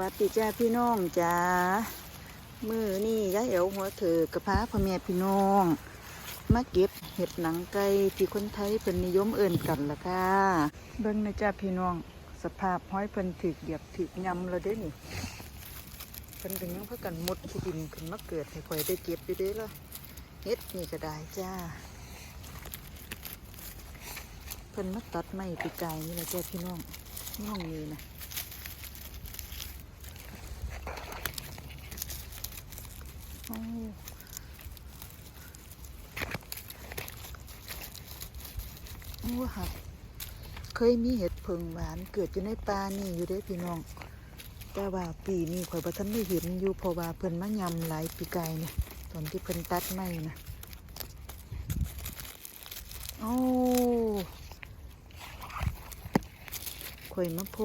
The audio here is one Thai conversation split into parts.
วัสดีจ้าพี่น้องจ้ามือนี่ยายเอ๋วหัวเถือกระพ้าพ่อแม่พี่น้อง มาเก็บเห็ดหนังไก่ที่คนไทยเป็นนิยมเอิ่นกันละค่ะ เบิ่งนะจ้าพี่น้อง สภาพห้อยเพิ่นถึกเหยียบถึกยำแล้วเด้นี่เพิ่นเป็นยังพักกันหมดที่ดินขึ้นมาเกิดให้ข่อยได้เก็บอยู่เด้ละเฮ็ดนี่ก็ได้จ้าเพิ่นมาตัดไม้ปีกายนี่แหละจ้าพี่น้องน้องนี่นะ โอ้โอ้หักเคยมีเห็ดเพิงหวานเกิดอยู่ในป่านี่อยู่เด้พี่น้อง แต่ว่าปีนี้ข่อยบ่ทันได้เห็นอยู่เพราะว่าเพิ่นมายำหลายปีไกายเนี่ยตอนที่เพิ่นตัดไม้นะโอ้ข่อยมาโพ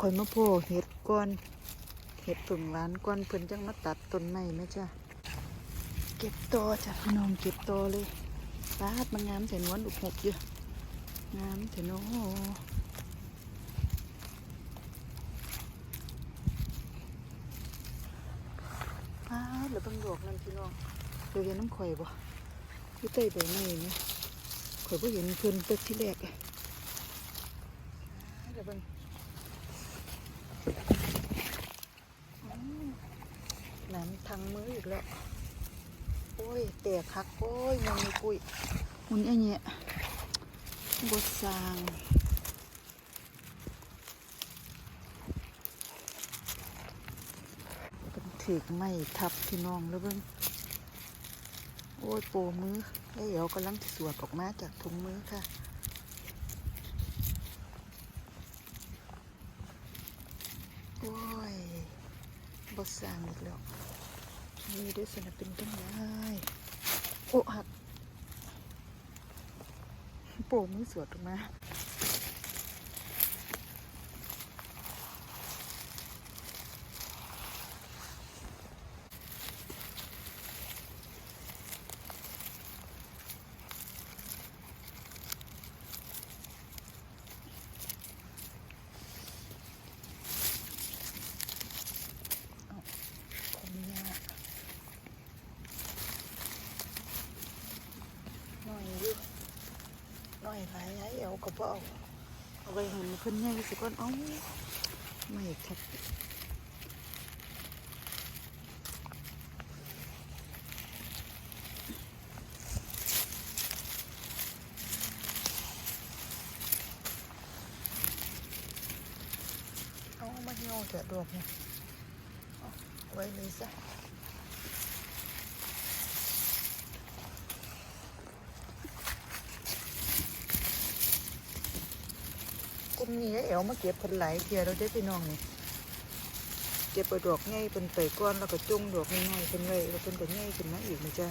ข่อยมาโพเห็ดก้อน เห็ดเพิงหวานก้อนเพิ่นจังมาตัดต้นไม้ไหมจ้ะเก็บตัวจ้ะพี่น้องเก็บตัวเลยปาดมันงามใส่นวลอุกหกอยู่งามเถอเนาะปาดแล้วบังดอกนั่นพี่น้องเคยเห็นน้ำข่อยบ่ที่ใต้ใบไม้เนี่ยข่อยบ่เห็นเพิ่นแต่ที่แรกอะปาดแล้วเบิ่งอืมน้ำทางมืออีกแล้ว โอ้ยแตกคักโอ้ยมันมีกุยมันไอ้เนี่ยบดสร้างเป็นถือกไม่ทับพี่น้องแล้วเบิ้งโอ้ยโปมือไอ้เอ๋วกำลังจะสวดออกมาจากถุงมือค่ะโอ้ยบดสร้างอีกแล้วนี่ด้วยสนับเป็นต้นไม้ โอ้หักโป่มือสวดออกมา คนยากหน่อยอยู่หน่อยหลายไอ้เอาะเป๋าเอาไปห็นขึ้นใหญ่สิก่อนเอ้าไม่ทับเอามาเหี่ยวเถอะดอกเนี่ยไว้เลยซะ มนี้เอวมาเก็บผลไหลายเทียเราได้พี่น้องนี่เก็บเอาดอกง่ายเป็นไปก้อนแล้วก็จุ่งดอกง่ายๆเป็นไว้แล้วเป็นก็ง่ายขึ้นมาอีกนะจ๊ะ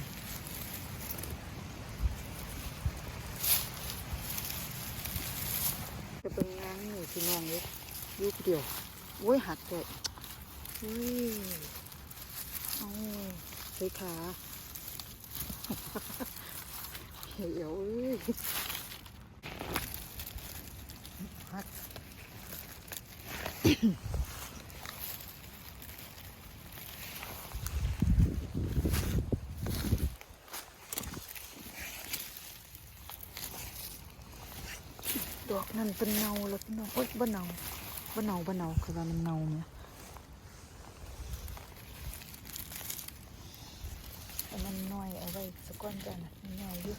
จะเป็นงานนี่พี่น้องเลยยุบเดียวโอ้ยหักเลยอุ้ยเอาใส่ขาเหี่ยวเอ้ยหัก ดอกนั่นเป็นเนาแล้วพี่น้องเอ้ยบ่เนาบ่เนาบ่เนาคือว่ามันเนาเนี่ยแต่มันน้อยเอาไว้สักก้อนจ้ะนะมันเนาอยู่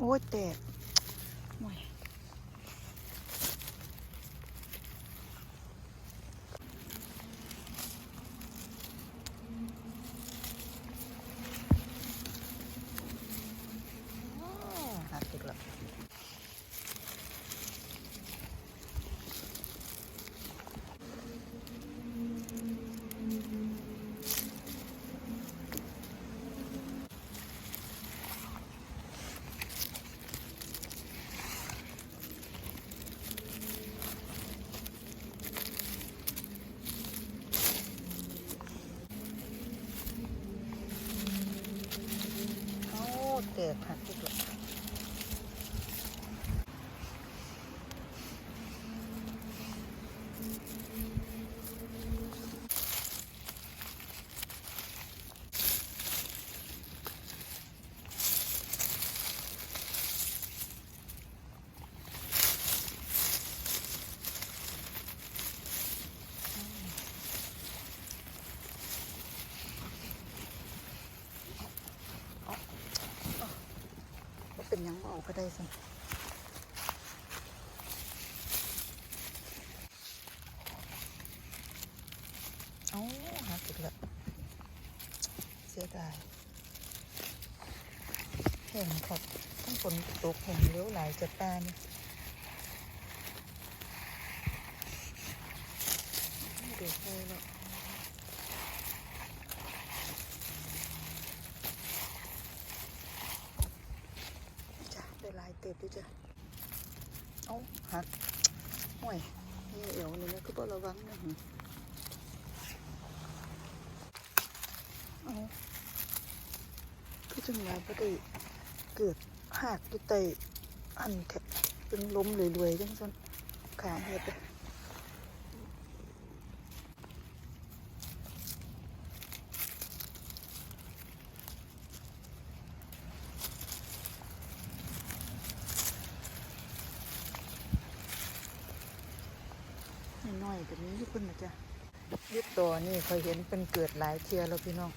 โอ้ยแตกโอ้ยอ้าวหักอีกแล้ว แตกหักอีกแล้วบ่ เป็นยังเอาก็ได้สิเอ้าหักอีกแล้วเสียดายแห้งครับทั้งฝนตกแห้งเลี้ยวหลายจะตานี่เดือดเลยแล้วจ้ะได้หลาย เติบด้วยจ้ะเอาหักห่วยนี่เอวนี่นะก็บ่ระวังนะหึเอาคือจังหวะบ่ได้เกิดหักอยู่ใต้อันแทะเป็นลมรวยๆจังซั่นขาเฮ็ด อยก็มีอยู่เพิ่นนะจ๊ะยึดตัวนี่เคยเห็นเป็นเกิดหลายเทียแล้วพี่น้อง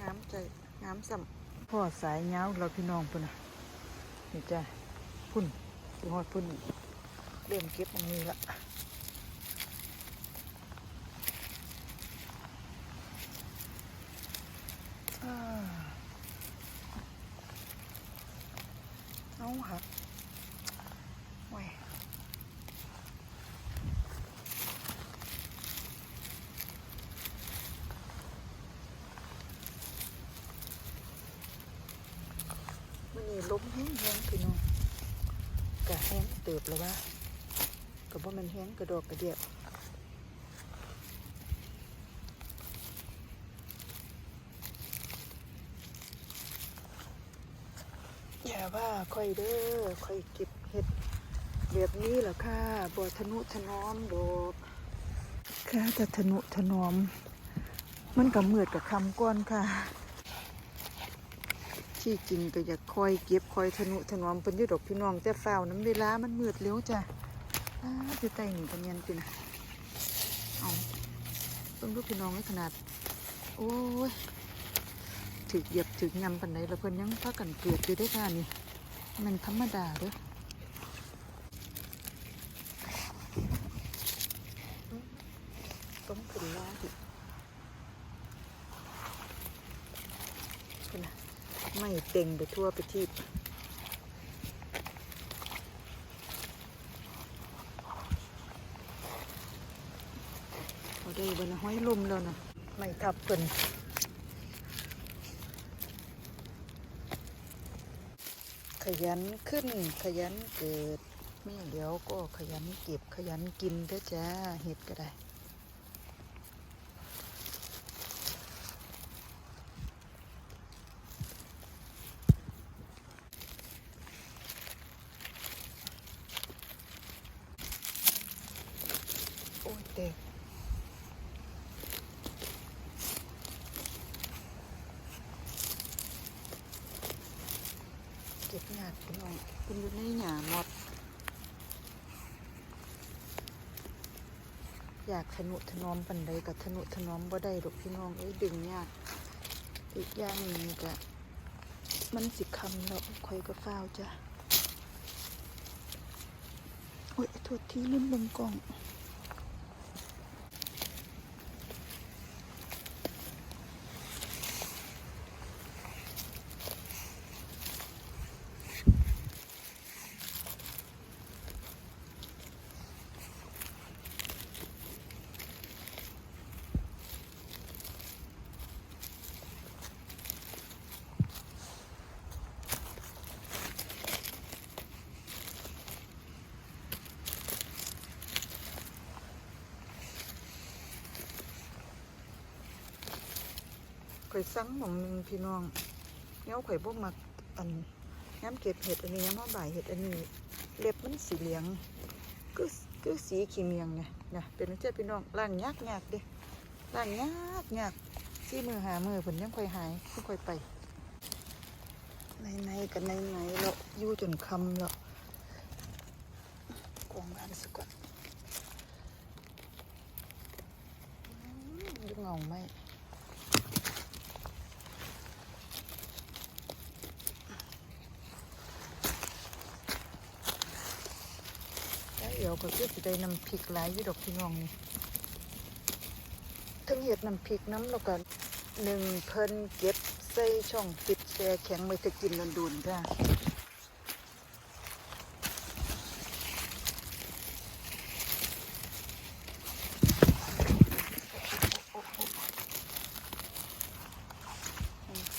งามใจงามสัมพ่อสายเงาวเราพี่น้องพุ่นนะนี่จ้ะพุ่นดูฮอดพุ่นเริ่มเก็บตรงนี้ละอ่าเอา หักไว้ยมันนี่ล้มแห้งแห้งพี่น้องกะแห้งเติบแล้ววะก็บ่แมันแห้งกระดอกกระเดียบอย่าว่า ค่อยเด้อค่อยเก็บเห็ดแบบนี้แหละค่ะบ่ทะนุถนอมดอกค่ะแต่ทะนุถนอม มันกับมืดกับคำก้อนค่ะ ที่จริงก็อยากคอยเก็บคอยทะนุถนอมเป็นยุดอกพี่น้องแต่ฝ้าน้ำเวลามันมืดเร็วจ้ะอ้าคือไตหนีกันยันเป็นเอาเพิ่งรู้พี่น้องในขนาด โอ้ยถึกเหยียบถึกยำปันไดแล้วเพิ่นยังพักกันเกิดอยู่ได้ค่ะนี่ มันธรรมดาเด้ออืมต้องขึ้นล้าดิขึ้นนะไม่เต็งไปทั่วไปที่เอาได้บนห้อยลมแล้วนะไม่ทับเปิ่น ขยันขึ้นขยันเกิด ไม่เดี๋ยวก็ขยันเก็บขยันกินเด้อจ้าเห็ดก็ได้ โอ้ยเด็กเก็บงาด พี่น้องคุณอยู่ในหยาหมด อยากทนุถนอมปันใดกับทนุถนอมบ่ได้ดอกพี่น้องเอ้ยดึงยากอีกอย่างหนึงก็มันสิคำแล้วคอยก็ฟ้าจ้ะโอ้ยโทษที่ลืมเบิ่งกล่อง อยสั่งหม่องหนึ่งพี่น้องเนี้ยข่อยบ่มักอันย้ำเก็บเห็ดอันนี้ย้ำมาบ่ายเห็ดอันนี้ เล็บมันสีเหลืองคือคือสีขีเมียงไงนะเป็นจังซี่พี่น้องล้างยากยากเด้ล้างยากยากซี่มือหามือเพิ่นยังค่อยหายค่อยไปในในๆกันในในๆแล้วอยู่จนคำแล้วกองอันสก่อนดูเงาไหม แล้วเดี๋ ยวก็คือสิได้น้ำพริกหลายอยู่ดอกพี่น้องนี่ทั้งเห็ดน้ำพริกน้ำแล้วก็หนึ่งเพิ่นเก็บใส่ช่องปิดแช่แข็งไว้จะกินนดูนๆจ้า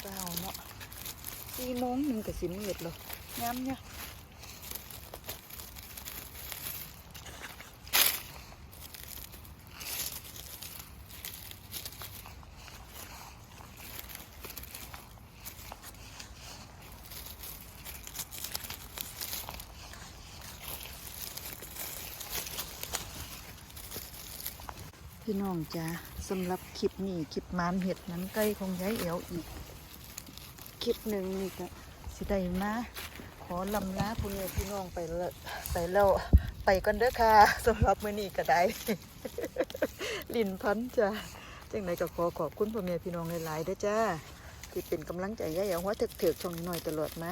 เจ้าเนาะสี่โมงหนึ่งกับสิมืดเลยย้ำเนี่ย พี่น้องจ้าสำหรับคลิปนี้คลิปมานเห็ดนังไก่ของยายเอวอีก คลิปหนึ่งนี่ก็สิได้มาขอลำลาพ่อแม่พี่น้องไปละไปแล้วไปกันเด้อค่ะสำหรับมื้อนี้ก็ได้ ลินพันธ์จ้าจังไหนก็ขอขอบคุณพ่อแม่พี่น้องหลายๆเด้อจ้าที่เป็นกำลังใจยายเอวหัวเถือกๆช่องน้อยตลอดมา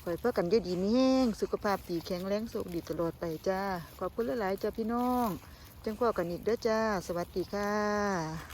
ขอให้เพื่อกันยู่ดีมีแห้งสุขภาพดีแข็งแรงสุขดีตลอดไปจ้าขอบคุณหลายๆจ้าพี่น้อง จังพ่อกันอีกเด้อจ้า สวัสดีค่ะ